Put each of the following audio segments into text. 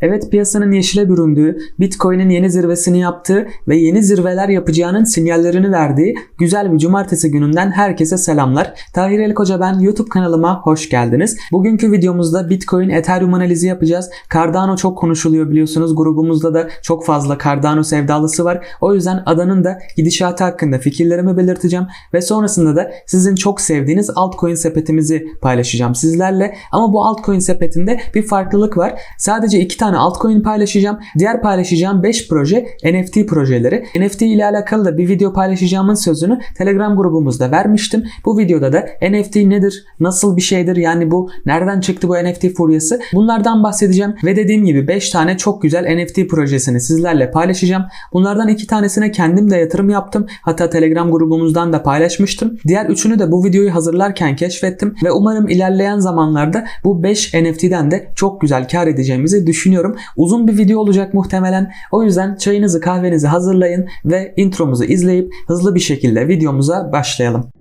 Evet piyasanın yeşile büründüğü, Bitcoin'in yeni zirvesini yaptığı ve yeni zirveler yapacağının sinyallerini verdiği güzel bir cumartesi gününden herkese selamlar. Tahir El Koca ben YouTube kanalıma hoş geldiniz. Bugünkü videomuzda Bitcoin Ethereum analizi yapacağız. Cardano çok konuşuluyor biliyorsunuz. Grubumuzda da çok fazla Cardano sevdalısı var. O yüzden adanın da gidişatı hakkında fikirlerimi belirteceğim ve sonrasında da sizin çok sevdiğiniz altcoin sepetimizi paylaşacağım sizlerle. Ama bu altcoin sepetinde bir farklılık var. Sadece iki tane altcoin paylaşacağım. Diğer paylaşacağım 5 proje NFT projeleri. NFT ile alakalı da bir video paylaşacağımın sözünü Telegram grubumuzda vermiştim. Bu videoda da NFT nedir? Nasıl bir şeydir? Yani bu nereden çıktı bu NFT furyası? Bunlardan bahsedeceğim ve dediğim gibi 5 tane çok güzel NFT projesini sizlerle paylaşacağım. Bunlardan iki tanesine kendim de yatırım yaptım. Hatta Telegram grubumuzdan da paylaşmıştım. Diğer üçünü de bu videoyu hazırlarken keşfettim ve umarım ilerleyen zamanlarda bu 5 NFT'den de çok güzel kar edeceğimizi düşünüyorum. Uzun bir video olacak muhtemelen. O yüzden çayınızı kahvenizi hazırlayın ve intromuzu izleyip hızlı bir şekilde videomuza başlayalım.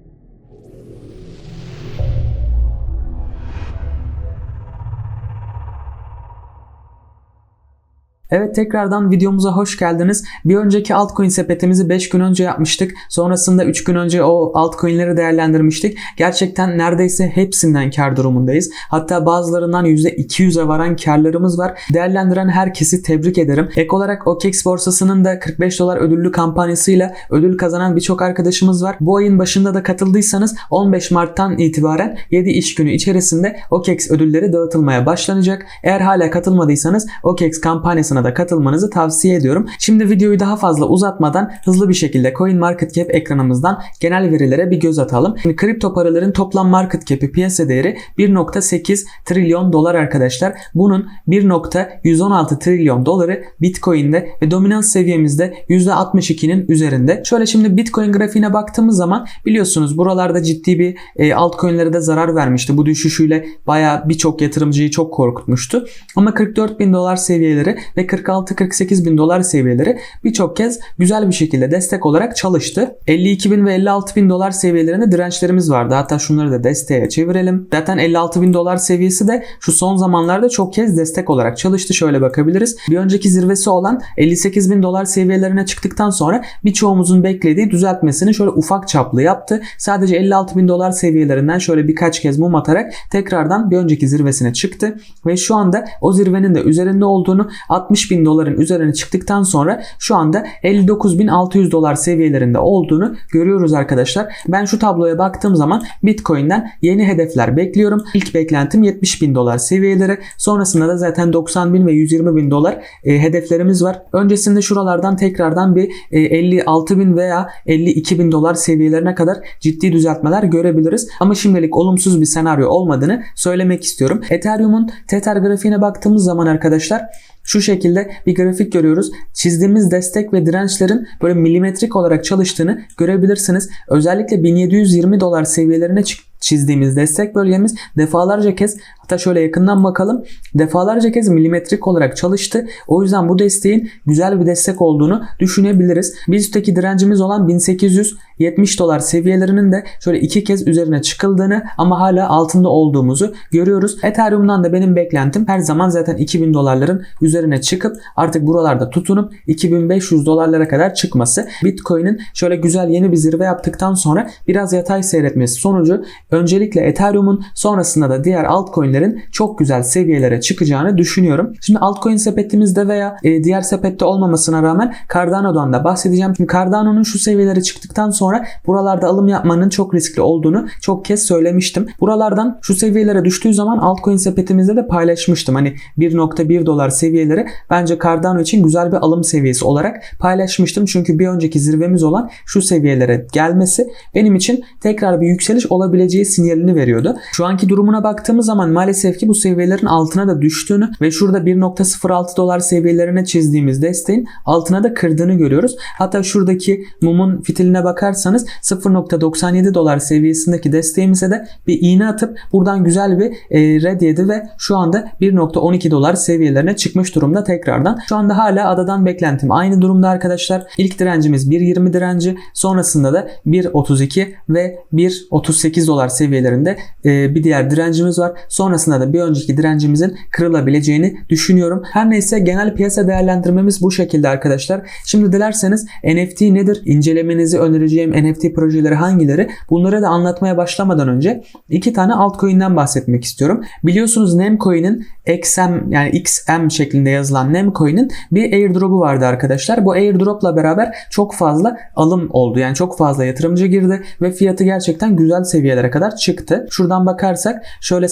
Evet tekrardan videomuza hoş geldiniz. Bir önceki altcoin sepetimizi 5 gün önce yapmıştık. Sonrasında 3 gün önce o altcoin'leri değerlendirmiştik. Gerçekten neredeyse hepsinden kar durumundayız. Hatta bazılarından %200'e varan karlarımız var. Değerlendiren herkesi tebrik ederim. Ek olarak OKEX borsasının da 45 dolar ödüllü kampanyasıyla ödül kazanan birçok arkadaşımız var. Bu ayın başında da katıldıysanız 15 Mart'tan itibaren 7 iş günü içerisinde OKEX ödülleri dağıtılmaya başlanacak. Eğer hala katılmadıysanız OKEX kampanyasına da katılmanızı tavsiye ediyorum. Şimdi videoyu daha fazla uzatmadan hızlı bir şekilde CoinMarketCap ekranımızdan genel verilere bir göz atalım. Şimdi kripto paraların toplam market cap'i piyasa değeri 1.8 trilyon dolar arkadaşlar. Bunun 1.116 trilyon doları Bitcoin'de ve dominans seviyemizde %62'nin üzerinde. Şöyle şimdi Bitcoin grafiğine baktığımız zaman biliyorsunuz buralarda ciddi bir e, altcoin'lere de zarar vermişti. Bu düşüşüyle baya birçok yatırımcıyı çok korkutmuştu. Ama 44 bin dolar seviyeleri ve 46-48 bin dolar seviyeleri birçok kez güzel bir şekilde destek olarak çalıştı. 52 bin ve 56 bin dolar seviyelerinde dirençlerimiz vardı. Hatta şunları da desteğe çevirelim. Zaten 56 bin dolar seviyesi de şu son zamanlarda çok kez destek olarak çalıştı. Şöyle bakabiliriz. Bir önceki zirvesi olan 58 bin dolar seviyelerine çıktıktan sonra birçoğumuzun beklediği düzeltmesini şöyle ufak çaplı yaptı. Sadece 56 bin dolar seviyelerinden şöyle birkaç kez mum atarak tekrardan bir önceki zirvesine çıktı. Ve şu anda o zirvenin de üzerinde olduğunu 60 bin doların üzerine çıktıktan sonra şu anda 59.600 dolar seviyelerinde olduğunu görüyoruz arkadaşlar. Ben şu tabloya baktığım zaman Bitcoin'den yeni hedefler bekliyorum. İlk beklentim 70 bin dolar seviyeleri. Sonrasında da zaten 90 bin ve 120 bin dolar e, hedeflerimiz var. Öncesinde şuralardan tekrardan bir e, 56 bin veya 52 bin dolar seviyelerine kadar ciddi düzeltmeler görebiliriz. Ama şimdilik olumsuz bir senaryo olmadığını söylemek istiyorum. Ethereum'un Tether grafiğine baktığımız zaman arkadaşlar şu şekilde bir grafik görüyoruz. Çizdiğimiz destek ve dirençlerin böyle milimetrik olarak çalıştığını görebilirsiniz. Özellikle 1720 dolar seviyelerine çizdiğimiz destek bölgemiz defalarca kez hatta şöyle yakından bakalım defalarca kez milimetrik olarak çalıştı. O yüzden bu desteğin güzel bir destek olduğunu düşünebiliriz. Bir üstteki direncimiz olan 1870 dolar seviyelerinin de şöyle iki kez üzerine çıkıldığını ama hala altında olduğumuzu görüyoruz. Ethereum'dan da benim beklentim her zaman zaten 2000 dolarların üzerine çıkıp artık buralarda tutunup 2500 dolarlara kadar çıkması. Bitcoin'in şöyle güzel yeni bir zirve yaptıktan sonra biraz yatay seyretmesi sonucu öncelikle Ethereum'un sonrasında da diğer altcoin'lerin çok güzel seviyelere çıkacağını düşünüyorum. Şimdi altcoin sepetimizde veya e, diğer sepette olmamasına rağmen Cardano'dan da bahsedeceğim. Şimdi Cardano'nun şu seviyelere çıktıktan sonra buralarda alım yapmanın çok riskli olduğunu çok kez söylemiştim. Buralardan şu seviyelere düştüğü zaman altcoin sepetimizde de paylaşmıştım. Hani 1.1 dolar seviyeleri bence Cardano için güzel bir alım seviyesi olarak paylaşmıştım. Çünkü bir önceki zirvemiz olan şu seviyelere gelmesi benim için tekrar bir yükseliş olabileceği sinyalini veriyordu. Şu anki durumuna baktığımız zaman maalesef ki bu seviyelerin altına da düştüğünü ve şurada 1.06 dolar seviyelerine çizdiğimiz desteğin altına da kırdığını görüyoruz. Hatta şuradaki mumun fitiline bakarsanız 0.97 dolar seviyesindeki desteğimize de bir iğne atıp buradan güzel bir e, red yedi ve şu anda 1.12 dolar seviyelerine çıkmış durumda tekrardan. Şu anda hala adadan beklentim aynı durumda arkadaşlar. İlk direncimiz 1.20 direnci sonrasında da 1.32 ve 1.38 dolar seviyelerinde e, bir diğer direncimiz var. Sonrasında Sonrasında da bir önceki direncimizin kırılabileceğini düşünüyorum. Her neyse genel piyasa değerlendirmemiz bu şekilde arkadaşlar. Şimdi dilerseniz NFT nedir? İncelemenizi önereceğim NFT projeleri hangileri? Bunları da anlatmaya başlamadan önce iki tane altcoin'den bahsetmek istiyorum. Biliyorsunuz Nemcoin'in XM yani XM şeklinde yazılan Nemcoin'in bir airdrop'u vardı arkadaşlar. Bu airdrop'la beraber çok fazla alım oldu. Yani çok fazla yatırımcı girdi ve fiyatı gerçekten güzel seviyelere kadar çıktı. Şuradan bakarsak şöyle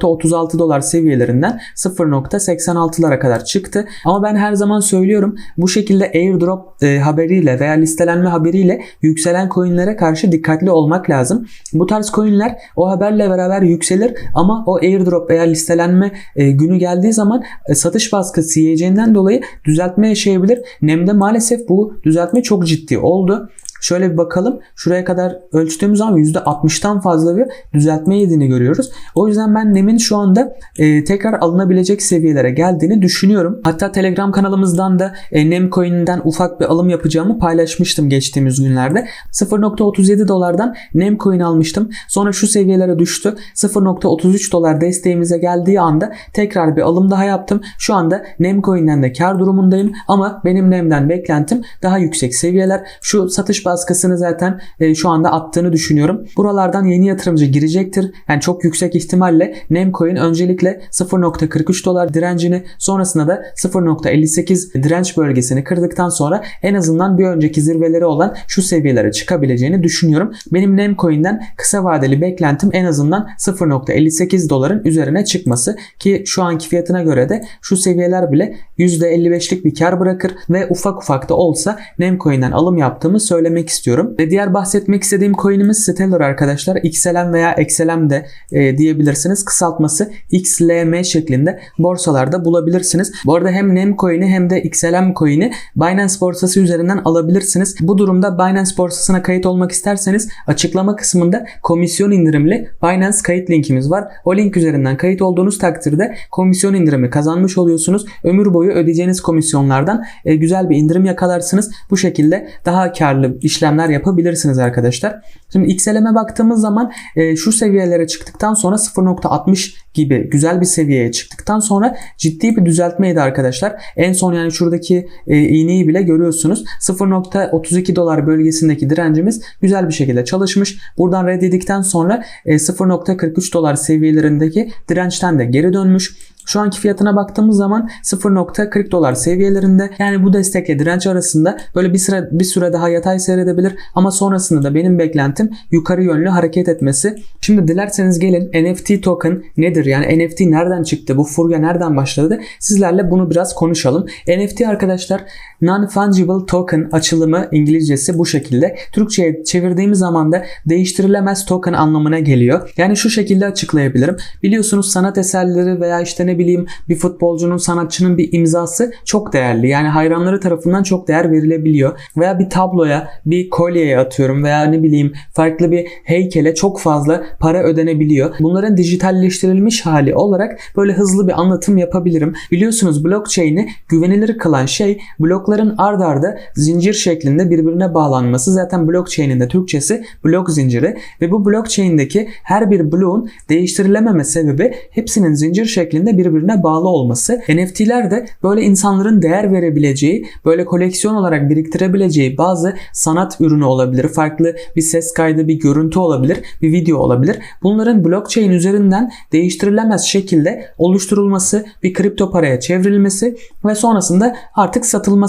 0.36 dolar seviyelerinden 0.86'lara kadar çıktı. Ama ben her zaman söylüyorum bu şekilde airdrop e, haberiyle veya listelenme haberiyle yükselen coinlere karşı dikkatli olmak lazım. Bu tarz coinler o haberle beraber yükselir ama o airdrop veya listelenme e, günü geldiği zaman e, satış baskısı yiyeceğinden dolayı düzeltme yaşayabilir. NEM'de maalesef bu düzeltme çok ciddi oldu. Şöyle bir bakalım. Şuraya kadar ölçtüğümüz zaman %60'tan fazla bir düzeltme yediğini görüyoruz. O yüzden ben NEM'in şu anda e, tekrar alınabilecek seviyelere geldiğini düşünüyorum. Hatta Telegram kanalımızdan da e, NEM coin'inden ufak bir alım yapacağımı paylaşmıştım geçtiğimiz günlerde. 0.37 dolardan NEM coin almıştım. Sonra şu seviyelere düştü. 0.33 dolar desteğimize geldiği anda tekrar bir alım daha yaptım. Şu anda NEM coin'den de kar durumundayım ama benim NEM'den beklentim daha yüksek seviyeler. Şu satış baskısını zaten e, şu anda attığını düşünüyorum. Buralardan yeni yatırımcı girecektir. Yani çok yüksek ihtimalle Nemcoin öncelikle 0.43 dolar direncini sonrasında da 0.58 direnç bölgesini kırdıktan sonra en azından bir önceki zirveleri olan şu seviyelere çıkabileceğini düşünüyorum. Benim Nemcoin'den kısa vadeli beklentim en azından 0.58 doların üzerine çıkması ki şu anki fiyatına göre de şu seviyeler bile %55'lik bir kar bırakır ve ufak ufak da olsa Nemcoin'den alım yaptığımı söylemek istiyorum. Ve diğer bahsetmek istediğim coin'imiz Stellar arkadaşlar. XLM veya XLM de e, diyebilirsiniz. Kısaltması XLM şeklinde borsalarda bulabilirsiniz. Bu arada hem NEM coin'i hem de XLM coin'i Binance borsası üzerinden alabilirsiniz. Bu durumda Binance borsasına kayıt olmak isterseniz açıklama kısmında komisyon indirimli Binance kayıt linkimiz var. O link üzerinden kayıt olduğunuz takdirde komisyon indirimi kazanmış oluyorsunuz. Ömür boyu ödeyeceğiniz komisyonlardan e, güzel bir indirim yakalarsınız. Bu şekilde daha karlı işlemler yapabilirsiniz arkadaşlar. Şimdi XLM'e baktığımız zaman e, şu seviyelere çıktıktan sonra 0.60 gibi güzel bir seviyeye çıktıktan sonra ciddi bir düzeltmeydi arkadaşlar. En son yani şuradaki e, iğneyi bile görüyorsunuz. 0.32 dolar bölgesindeki direncimiz güzel bir şekilde çalışmış. Buradan reddedikten sonra e, 0.43 dolar seviyelerindeki dirençten de geri dönmüş. Şu anki fiyatına baktığımız zaman 0.40 dolar seviyelerinde. Yani bu destekle direnç arasında böyle bir süre bir süre daha yatay seyredebilir ama sonrasında da benim beklentim yukarı yönlü hareket etmesi. Şimdi dilerseniz gelin NFT token nedir? Yani NFT nereden çıktı? Bu furya nereden başladı? Sizlerle bunu biraz konuşalım. NFT arkadaşlar non-fungible token açılımı İngilizcesi bu şekilde. Türkçe'ye çevirdiğimiz zaman da değiştirilemez token anlamına geliyor. Yani şu şekilde açıklayabilirim. Biliyorsunuz sanat eserleri veya işte ne bileyim bir futbolcunun, sanatçının bir imzası çok değerli. Yani hayranları tarafından çok değer verilebiliyor. Veya bir tabloya, bir kolyeye atıyorum veya ne bileyim farklı bir heykele çok fazla para ödenebiliyor. Bunların dijitalleştirilmiş hali olarak böyle hızlı bir anlatım yapabilirim. Biliyorsunuz blockchain'i güvenilir kılan şey blokların ard arda zincir şeklinde birbirine bağlanması. Zaten blockchain'in de Türkçesi blok zinciri ve bu blockchain'deki her bir bloğun değiştirilememe sebebi hepsinin zincir şeklinde birbirine bağlı olması. NFT'ler de böyle insanların değer verebileceği, böyle koleksiyon olarak biriktirebileceği bazı sanat ürünü olabilir. Farklı bir ses kaydı, bir görüntü olabilir, bir video olabilir. Bunların blockchain üzerinden değiştirilemez şekilde oluşturulması, bir kripto paraya çevrilmesi ve sonrasında artık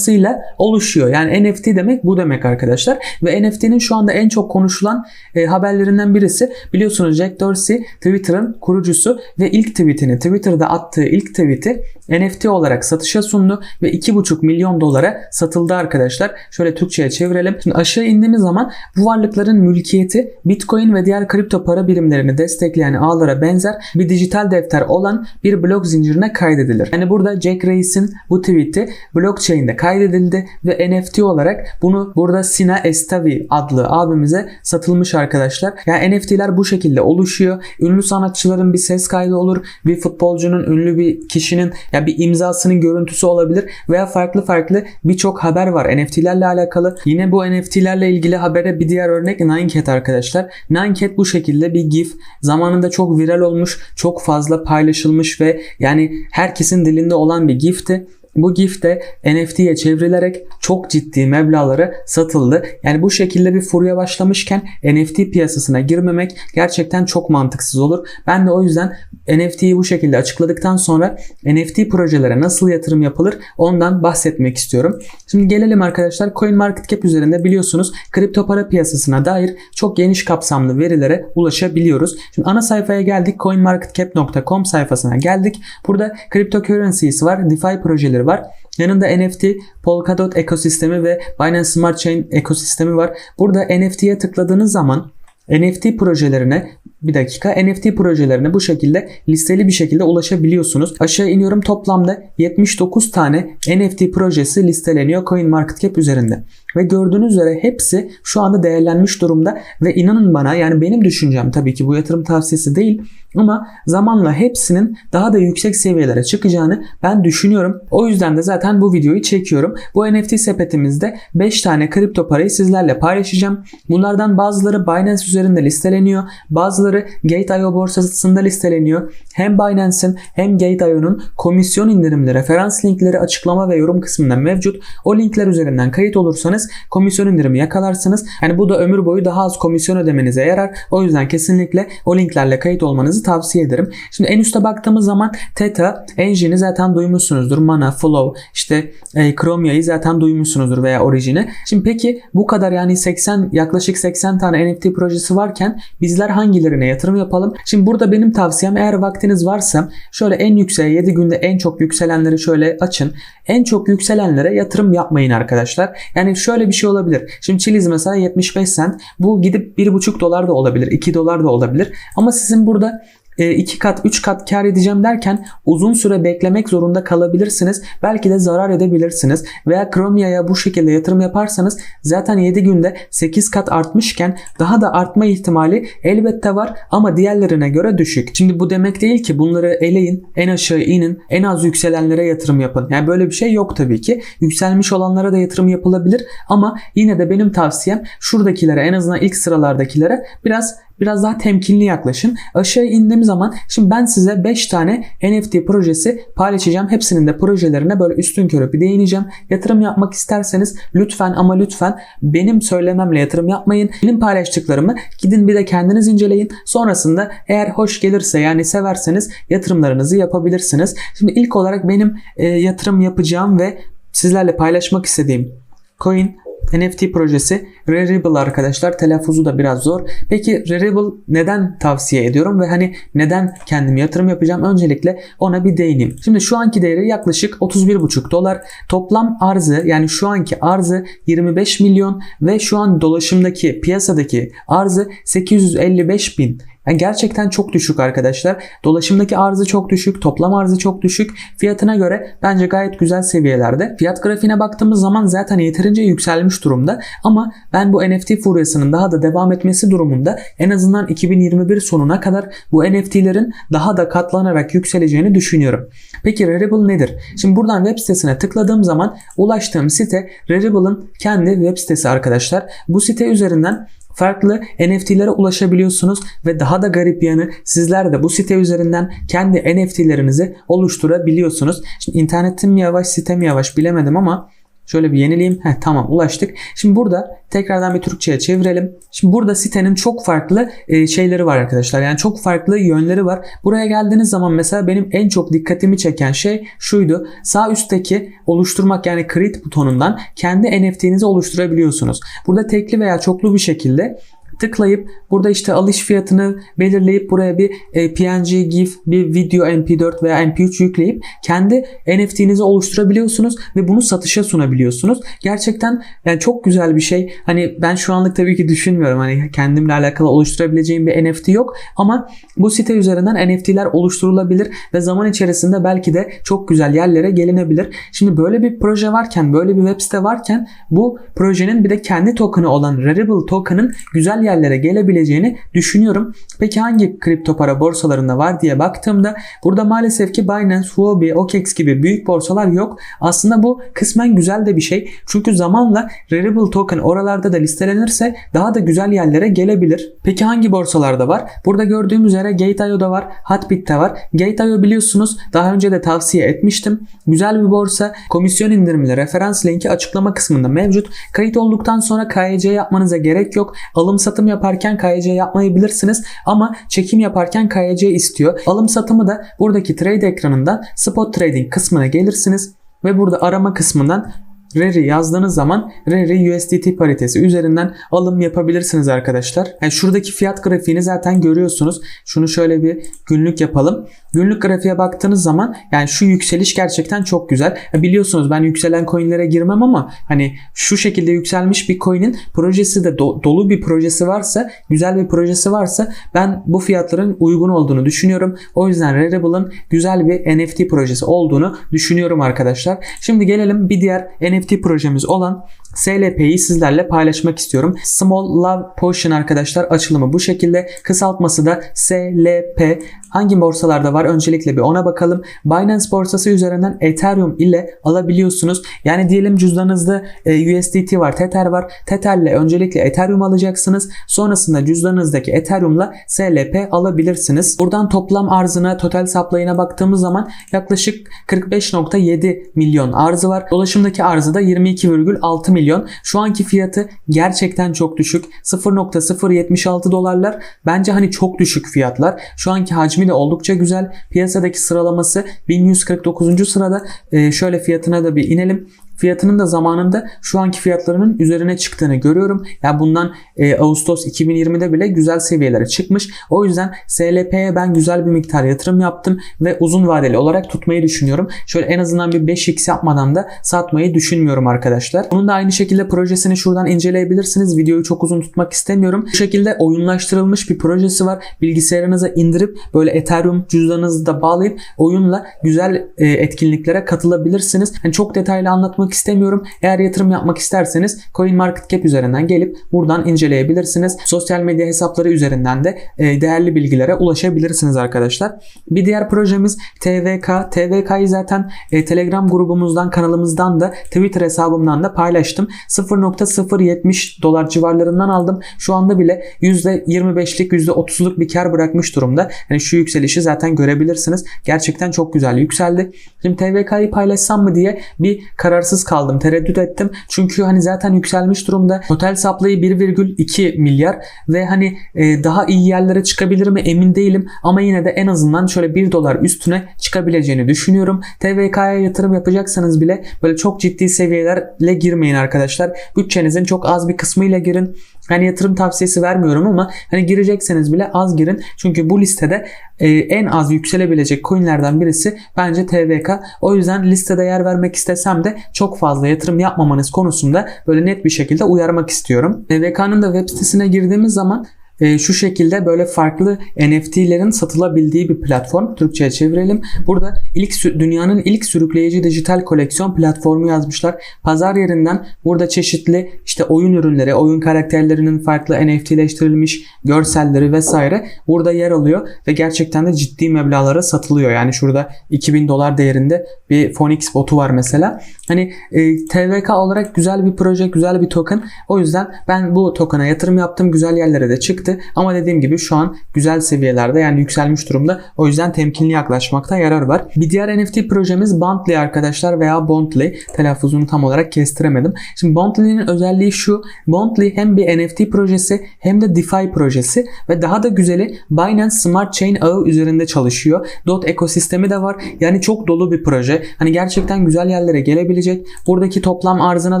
satılmasıyla oluşuyor. Yani NFT demek bu demek arkadaşlar. Ve NFT'nin şu anda en çok konuşulan e, haberlerinden birisi biliyorsunuz Jack Dorsey Twitter'ın kurucusu ve ilk tweetini Twitter'da attığı ilk tweet'i NFT olarak satışa sundu ve 2,5 milyon dolara satıldı arkadaşlar. Şöyle Türkçe'ye çevirelim. Şimdi aşağı indiğimiz zaman bu varlıkların mülkiyeti Bitcoin ve diğer kripto para birimlerini destekleyen ağlara benzer bir dijital defter olan bir blok zincirine kaydedilir. Yani burada Jack Reis'in bu tweet'i blockchain'de kaydedildi ve NFT olarak bunu burada Sina Estavi adlı abimize satılmış arkadaşlar. Yani NFT'ler bu şekilde oluşuyor. Ünlü sanatçıların bir ses kaydı olur. Bir futbolcunun ünlü bir kişinin ya bir imzasının görüntüsü olabilir veya farklı farklı birçok haber var NFT'lerle alakalı. Yine bu NFT'lerle ilgili habere bir diğer örnek Ninecat arkadaşlar. Ninecat bu şekilde bir GIF zamanında çok viral olmuş, çok fazla paylaşılmış ve yani herkesin dilinde olan bir GIF'ti. Bu GIF de NFT'ye çevrilerek çok ciddi meblağlara satıldı. Yani bu şekilde bir furya başlamışken NFT piyasasına girmemek gerçekten çok mantıksız olur. Ben de o yüzden NFT'yi bu şekilde açıkladıktan sonra NFT projelere nasıl yatırım yapılır ondan bahsetmek istiyorum. Şimdi gelelim arkadaşlar CoinMarketCap üzerinde biliyorsunuz kripto para piyasasına dair çok geniş kapsamlı verilere ulaşabiliyoruz. Şimdi ana sayfaya geldik coinmarketcap.com sayfasına geldik. Burada cryptocurrencies var, DeFi projeleri var. Yanında NFT, Polkadot ekosistemi ve Binance Smart Chain ekosistemi var. Burada NFT'ye tıkladığınız zaman NFT projelerine bir dakika NFT projelerine bu şekilde listeli bir şekilde ulaşabiliyorsunuz. Aşağı iniyorum toplamda 79 tane NFT projesi listeleniyor CoinMarketCap üzerinde. Ve gördüğünüz üzere hepsi şu anda değerlenmiş durumda ve inanın bana yani benim düşüncem tabii ki bu yatırım tavsiyesi değil ama zamanla hepsinin daha da yüksek seviyelere çıkacağını ben düşünüyorum. O yüzden de zaten bu videoyu çekiyorum. Bu NFT sepetimizde 5 tane kripto parayı sizlerle paylaşacağım. Bunlardan bazıları Binance üzerinde listeleniyor. Bazıları Gate.io borsasında listeleniyor. Hem Binance'in hem Gate.io'nun komisyon indirimli referans linkleri açıklama ve yorum kısmında mevcut. O linkler üzerinden kayıt olursanız komisyon indirimi yakalarsınız. Yani bu da ömür boyu daha az komisyon ödemenize yarar. O yüzden kesinlikle o linklerle kayıt olmanızı tavsiye ederim. Şimdi en üstte baktığımız zaman Theta, Engine'i zaten duymuşsunuzdur. Mana, Flow, işte e, Chromia'yı zaten duymuşsunuzdur veya Origin'i. Şimdi peki bu kadar yani 80 yaklaşık 80 tane NFT projesi varken bizler hangilerine yatırım yapalım? Şimdi burada benim tavsiyem eğer vaktiniz varsa şöyle en yükseğe 7 günde en çok yükselenleri şöyle açın. En çok yükselenlere yatırım yapmayın arkadaşlar. Yani şöyle bir şey olabilir. Şimdi Chiliz mesela 75 cent. Bu gidip 1,5 dolar da olabilir. 2 dolar da olabilir. Ama sizin burada 2 kat 3 kat kar edeceğim derken uzun süre beklemek zorunda kalabilirsiniz. Belki de zarar edebilirsiniz. Veya Chromia'ya bu şekilde yatırım yaparsanız zaten 7 günde 8 kat artmışken daha da artma ihtimali elbette var ama diğerlerine göre düşük. Şimdi bu demek değil ki bunları eleyin, en aşağı inin, en az yükselenlere yatırım yapın. Yani böyle bir şey yok tabii ki. Yükselmiş olanlara da yatırım yapılabilir ama yine de benim tavsiyem şuradakilere en azından ilk sıralardakilere biraz biraz daha temkinli yaklaşın. Aşağı indiğim zaman şimdi ben size 5 tane NFT projesi paylaşacağım. Hepsinin de projelerine böyle üstün körü bir değineceğim. Yatırım yapmak isterseniz lütfen ama lütfen benim söylememle yatırım yapmayın. Benim paylaştıklarımı gidin bir de kendiniz inceleyin. Sonrasında eğer hoş gelirse yani severseniz yatırımlarınızı yapabilirsiniz. Şimdi ilk olarak benim e, yatırım yapacağım ve sizlerle paylaşmak istediğim coin NFT projesi Rarible arkadaşlar. Telaffuzu da biraz zor. Peki Rarible neden tavsiye ediyorum ve hani neden kendim yatırım yapacağım? Öncelikle ona bir değineyim. Şimdi şu anki değeri yaklaşık 31,5 dolar. Toplam arzı yani şu anki arzı 25 milyon ve şu an dolaşımdaki piyasadaki arzı 855 bin. Yani gerçekten çok düşük arkadaşlar. Dolaşımdaki arzı çok düşük, toplam arzı çok düşük. Fiyatına göre bence gayet güzel seviyelerde. Fiyat grafiğine baktığımız zaman zaten yeterince yükselmiş durumda. Ama ben bu NFT furyasının daha da devam etmesi durumunda en azından 2021 sonuna kadar bu NFT'lerin daha da katlanarak yükseleceğini düşünüyorum. Peki Rarible nedir? Şimdi buradan web sitesine tıkladığım zaman ulaştığım site Rarible'ın kendi web sitesi arkadaşlar. Bu site üzerinden farklı NFT'lere ulaşabiliyorsunuz ve daha da garip yanı sizler de bu site üzerinden kendi NFT'lerinizi oluşturabiliyorsunuz. Şimdi internetim yavaş sitem yavaş bilemedim ama Şöyle bir yenileyim. Heh, tamam ulaştık. Şimdi burada tekrardan bir Türkçe'ye çevirelim. Şimdi burada sitenin çok farklı e, şeyleri var arkadaşlar. Yani çok farklı yönleri var. Buraya geldiğiniz zaman mesela benim en çok dikkatimi çeken şey şuydu. Sağ üstteki oluşturmak yani create butonundan kendi NFT'nizi oluşturabiliyorsunuz. Burada tekli veya çoklu bir şekilde tıklayıp burada işte alış fiyatını belirleyip buraya bir e, PNG, GIF, bir video MP4 veya MP3 yükleyip kendi NFT'nizi oluşturabiliyorsunuz ve bunu satışa sunabiliyorsunuz. Gerçekten yani çok güzel bir şey. Hani ben şu anlık tabii ki düşünmüyorum. Hani kendimle alakalı oluşturabileceğim bir NFT yok ama bu site üzerinden NFT'ler oluşturulabilir ve zaman içerisinde belki de çok güzel yerlere gelinebilir. Şimdi böyle bir proje varken, böyle bir web site varken bu projenin bir de kendi token'ı olan Rarible token'ın güzel yerlere gelebileceğini düşünüyorum. Peki hangi kripto para borsalarında var diye baktığımda burada maalesef ki Binance, Huobi, OKEx gibi büyük borsalar yok. Aslında bu kısmen güzel de bir şey. Çünkü zamanla Rarible token oralarda da listelenirse daha da güzel yerlere gelebilir. Peki hangi borsalarda var? Burada gördüğüm üzere Gate.io'da var, Hotbit'te var. Gate.io biliyorsunuz daha önce de tavsiye etmiştim. Güzel bir borsa. Komisyon indirimli referans linki açıklama kısmında mevcut. Kayıt olduktan sonra KYC yapmanıza gerek yok. Alım satım yaparken KYC yapmayabilirsiniz ama çekim yaparken KYC istiyor. Alım satımı da buradaki trade ekranından spot trading kısmına gelirsiniz ve burada arama kısmından Rari yazdığınız zaman Rari USDT paritesi üzerinden alım yapabilirsiniz arkadaşlar. Yani şuradaki fiyat grafiğini zaten görüyorsunuz. Şunu şöyle bir günlük yapalım. Günlük grafiğe baktığınız zaman yani şu yükseliş gerçekten çok güzel. Biliyorsunuz ben yükselen coinlere girmem ama hani şu şekilde yükselmiş bir coin'in projesi de do- dolu bir projesi varsa, güzel bir projesi varsa ben bu fiyatların uygun olduğunu düşünüyorum. O yüzden Rarible'ın güzel bir NFT projesi olduğunu düşünüyorum arkadaşlar. Şimdi gelelim bir diğer NFT projemiz olan SLP'yi sizlerle paylaşmak istiyorum. Small Love Potion arkadaşlar açılımı bu şekilde. Kısaltması da SLP. Hangi borsalarda var? Öncelikle bir ona bakalım. Binance borsası üzerinden Ethereum ile alabiliyorsunuz. Yani diyelim cüzdanınızda e, USDT var, Tether var. Tether ile öncelikle Ethereum alacaksınız. Sonrasında cüzdanınızdaki Ethereum'la SLP alabilirsiniz. Buradan toplam arzına, total supply'ına baktığımız zaman yaklaşık 45.7 milyon arzı var. Dolaşımdaki arzı da 22,6 milyon. Şu anki fiyatı gerçekten çok düşük. 0.076 dolarlar. Bence hani çok düşük fiyatlar. Şu anki hacmi de oldukça güzel. Piyasadaki sıralaması 1149. sırada. Ee, şöyle fiyatına da bir inelim fiyatının da zamanında şu anki fiyatlarının üzerine çıktığını görüyorum. Ya yani bundan e, Ağustos 2020'de bile güzel seviyelere çıkmış. O yüzden SLP'ye ben güzel bir miktar yatırım yaptım ve uzun vadeli olarak tutmayı düşünüyorum. Şöyle en azından bir 5x yapmadan da satmayı düşünmüyorum arkadaşlar. Bunun da aynı şekilde projesini şuradan inceleyebilirsiniz. Videoyu çok uzun tutmak istemiyorum. Bu şekilde oyunlaştırılmış bir projesi var. Bilgisayarınıza indirip böyle Ethereum cüzdanınızı da bağlayıp oyunla güzel e, etkinliklere katılabilirsiniz. Yani çok detaylı anlatmak istemiyorum. Eğer yatırım yapmak isterseniz CoinMarketCap üzerinden gelip buradan inceleyebilirsiniz. Sosyal medya hesapları üzerinden de e, değerli bilgilere ulaşabilirsiniz arkadaşlar. Bir diğer projemiz TVK. TVK'yı zaten e, Telegram grubumuzdan, kanalımızdan da Twitter hesabımdan da paylaştım. 0.070 dolar civarlarından aldım. Şu anda bile %25'lik %30'luk bir kar bırakmış durumda. Yani şu yükselişi zaten görebilirsiniz. Gerçekten çok güzel yükseldi. Şimdi TVK'yı paylaşsam mı diye bir kararsız kaldım. Tereddüt ettim. Çünkü hani zaten yükselmiş durumda. Total supply'ı 1,2 milyar ve hani e, daha iyi yerlere çıkabilir mi emin değilim. Ama yine de en azından şöyle 1 dolar üstüne çıkabileceğini düşünüyorum. TVK'ya yatırım yapacaksanız bile böyle çok ciddi seviyelerle girmeyin arkadaşlar. Bütçenizin çok az bir kısmıyla girin. Hani yatırım tavsiyesi vermiyorum ama hani girecekseniz bile az girin. Çünkü bu listede e, en az yükselebilecek coinlerden birisi bence TVK. O yüzden listede yer vermek istesem de çok fazla yatırım yapmamanız konusunda böyle net bir şekilde uyarmak istiyorum. TVK'nın da web sitesine girdiğimiz zaman e, şu şekilde böyle farklı NFT'lerin satılabildiği bir platform. Türkçe'ye çevirelim. Burada ilk dünyanın ilk sürükleyici dijital koleksiyon platformu yazmışlar. Pazar yerinden burada çeşitli işte oyun ürünleri, oyun karakterlerinin farklı NFT'leştirilmiş görselleri vesaire burada yer alıyor ve gerçekten de ciddi meblağlara satılıyor. Yani şurada 2000 dolar değerinde bir Phoenix botu var mesela. Hani e, TVK olarak güzel bir proje, güzel bir token. O yüzden ben bu token'a yatırım yaptım. Güzel yerlere de çıktı çıktı. Ama dediğim gibi şu an güzel seviyelerde yani yükselmiş durumda. O yüzden temkinli yaklaşmakta yarar var. Bir diğer NFT projemiz Bondly arkadaşlar veya Bondly. Telaffuzunu tam olarak kestiremedim. Şimdi Bondly'nin özelliği şu. Bondly hem bir NFT projesi hem de DeFi projesi ve daha da güzeli Binance Smart Chain ağı üzerinde çalışıyor. DOT ekosistemi de var. Yani çok dolu bir proje. Hani gerçekten güzel yerlere gelebilecek. Buradaki toplam arzına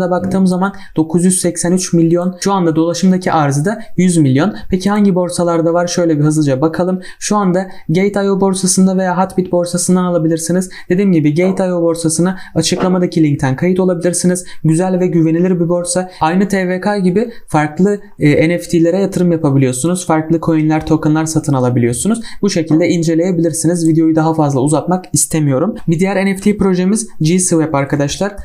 da baktığım zaman 983 milyon. Şu anda dolaşımdaki arzı da 100 milyon. Peki hangi borsalarda var? Şöyle bir hızlıca bakalım. Şu anda Gate.io borsasında veya Hotbit borsasından alabilirsiniz. Dediğim gibi Gate.io borsasına açıklamadaki linkten kayıt olabilirsiniz. Güzel ve güvenilir bir borsa. Aynı TVK gibi farklı e, NFT'lere yatırım yapabiliyorsunuz. Farklı coinler, tokenlar satın alabiliyorsunuz. Bu şekilde inceleyebilirsiniz. Videoyu daha fazla uzatmak istemiyorum. Bir diğer NFT projemiz G-Swap arkadaşlar.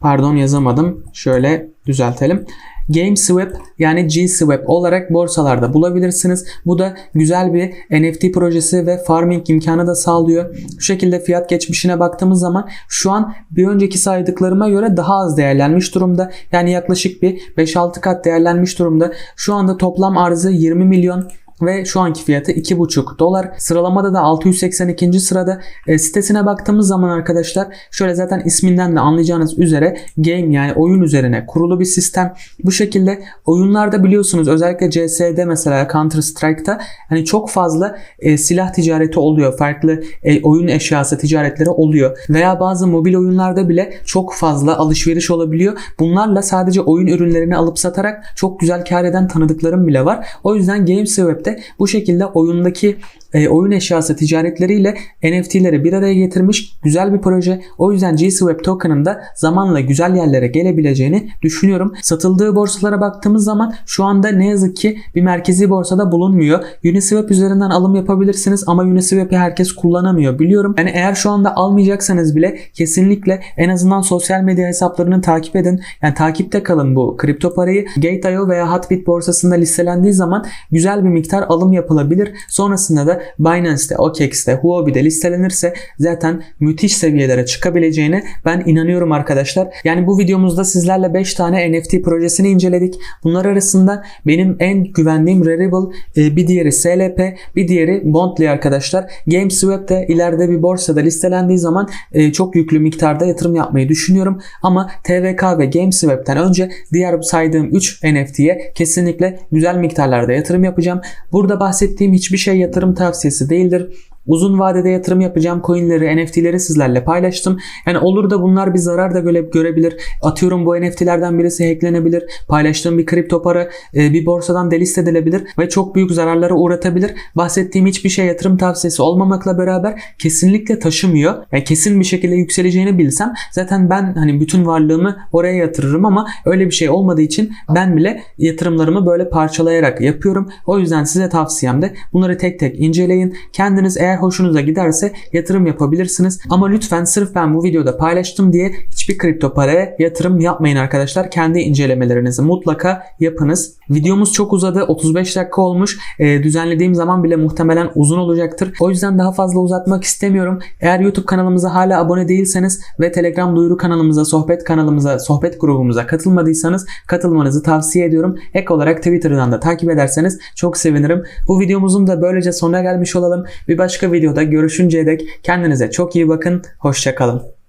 Pardon yazamadım. Şöyle düzeltelim. GameSwap yani GSwap olarak borsalarda bulabilirsiniz. Bu da güzel bir NFT projesi ve farming imkanı da sağlıyor. Şu şekilde fiyat geçmişine baktığımız zaman şu an bir önceki saydıklarıma göre daha az değerlenmiş durumda. Yani yaklaşık bir 5-6 kat değerlenmiş durumda. Şu anda toplam arzı 20 milyon ve şu anki fiyatı 2,5 dolar. Sıralamada da 682. sırada. E, sitesine baktığımız zaman arkadaşlar şöyle zaten isminden de anlayacağınız üzere game yani oyun üzerine kurulu bir sistem. Bu şekilde oyunlarda biliyorsunuz özellikle CS'de mesela Counter Strike'ta hani çok fazla e, silah ticareti oluyor. Farklı e, oyun eşyası ticaretleri oluyor. Veya bazı mobil oyunlarda bile çok fazla alışveriş olabiliyor. Bunlarla sadece oyun ürünlerini alıp satarak çok güzel kar eden tanıdıklarım bile var. O yüzden GameSwap'te bu şekilde oyundaki e, oyun eşyası ticaretleriyle NFT'leri bir araya getirmiş güzel bir proje. O yüzden GSwap token'ın da zamanla güzel yerlere gelebileceğini düşünüyorum. Satıldığı borsalara baktığımız zaman şu anda ne yazık ki bir merkezi borsada bulunmuyor. Uniswap üzerinden alım yapabilirsiniz ama Uniswap'i herkes kullanamıyor biliyorum. Yani eğer şu anda almayacaksanız bile kesinlikle en azından sosyal medya hesaplarını takip edin. Yani takipte kalın bu kripto parayı. Gate.io veya Hotbit borsasında listelendiği zaman güzel bir miktar alım yapılabilir. Sonrasında da Binance'te, OKEx'te, Huobi'de listelenirse zaten müthiş seviyelere çıkabileceğine ben inanıyorum arkadaşlar. Yani bu videomuzda sizlerle 5 tane NFT projesini inceledik. Bunlar arasında benim en güvendiğim Rarible, e, bir diğeri SLP, bir diğeri Bondly arkadaşlar. GameSwap'te ileride bir borsada listelendiği zaman e, çok yüklü miktarda yatırım yapmayı düşünüyorum. Ama TVK ve GameSwap'ten önce diğer saydığım 3 NFT'ye kesinlikle güzel miktarlarda yatırım yapacağım. Burada bahsettiğim hiçbir şey yatırım tavsiyesi değildir. Uzun vadede yatırım yapacağım coinleri, NFT'leri sizlerle paylaştım. Yani olur da bunlar bir zarar da göre, görebilir. Atıyorum bu NFT'lerden birisi hacklenebilir. Paylaştığım bir kripto para e, bir borsadan delist edilebilir ve çok büyük zararlara uğratabilir. Bahsettiğim hiçbir şey yatırım tavsiyesi olmamakla beraber kesinlikle taşımıyor. Yani kesin bir şekilde yükseleceğini bilsem zaten ben hani bütün varlığımı oraya yatırırım ama öyle bir şey olmadığı için ben bile yatırımlarımı böyle parçalayarak yapıyorum. O yüzden size tavsiyem de bunları tek tek inceleyin. Kendiniz eğer hoşunuza giderse yatırım yapabilirsiniz. Ama lütfen sırf ben bu videoda paylaştım diye hiçbir kripto paraya yatırım yapmayın arkadaşlar. Kendi incelemelerinizi mutlaka yapınız. Videomuz çok uzadı. 35 dakika olmuş. E, düzenlediğim zaman bile muhtemelen uzun olacaktır. O yüzden daha fazla uzatmak istemiyorum. Eğer YouTube kanalımıza hala abone değilseniz ve Telegram duyuru kanalımıza, sohbet kanalımıza, sohbet grubumuza katılmadıysanız katılmanızı tavsiye ediyorum. Ek olarak Twitter'dan da takip ederseniz çok sevinirim. Bu videomuzun da böylece sonuna gelmiş olalım. Bir başka videoda görüşünceye dek kendinize çok iyi bakın. Hoşçakalın.